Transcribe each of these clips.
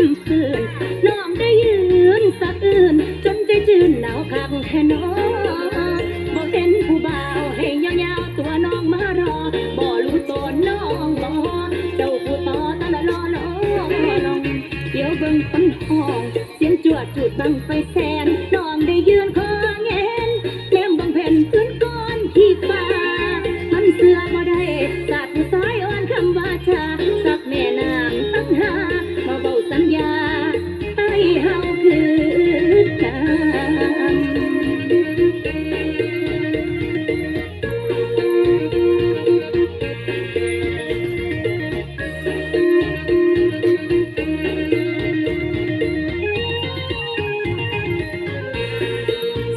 น้องได้ยืนสะอื้นจนใจจืนหนาวคักแค่น้อบ่เห็นผู้บ่าวให้ยาวๆตัวน้องมารอบ่รู้ตนน้องบ่เจ้าผู้ต่อตะละลอลอน้องเดี๋ยวเบิ่งคนห้อง เสียงจวดจุดบังไฟแสน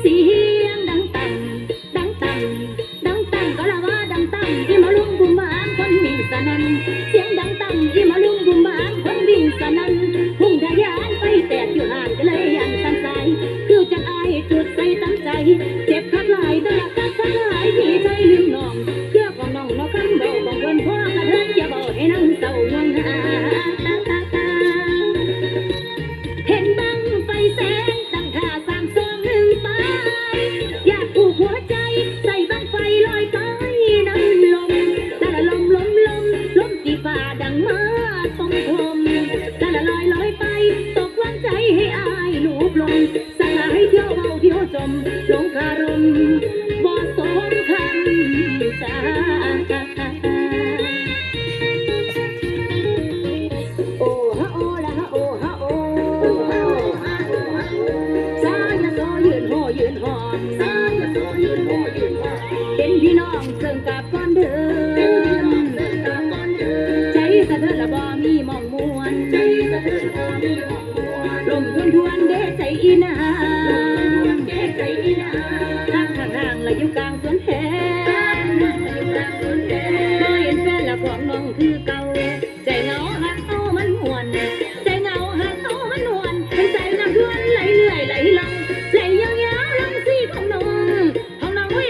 เสียงดังตังดังตังดังตังก็ละว่าดังตังที่มาลุงบุมบามคนวิ่งสนันเสียงดังตังที่มาลุงบุมบามคนวิ่งสนันพุ่งทะยานไปแตกอยู่ห่างก็เลยยันตันใจคือจะอายจุดใส่ตั้งใจ เจ็บคักหลายตลาดคักคักหลายที่ใจลืมน้อง สลายเที่ยวเบาเที่ยวจมลงคารมบ่สมคำจาโอ้ฮะโอละฮะโอฮะโอสายะโซยืนโหยืนหอนสายะโซยืนโหยืนหอนเป็นพี่น้องเสื่อมกับก้อนเดิมใจสะเทือนละบ่มีมองมวนลมทวนทวน อีนาแก้ใจอีนาทางข้างล่างละอยู่กลางสวนแทนบ่เห็นแฟนละของน้องคือเก่า ใจเหงาหักเอามันหวน ใจเหงาหักเอามันหวนให้ใจน้ำเพื่อนไหลเรื่อยไหลลงไหลยาวๆลงสีของน้องของน้องไว้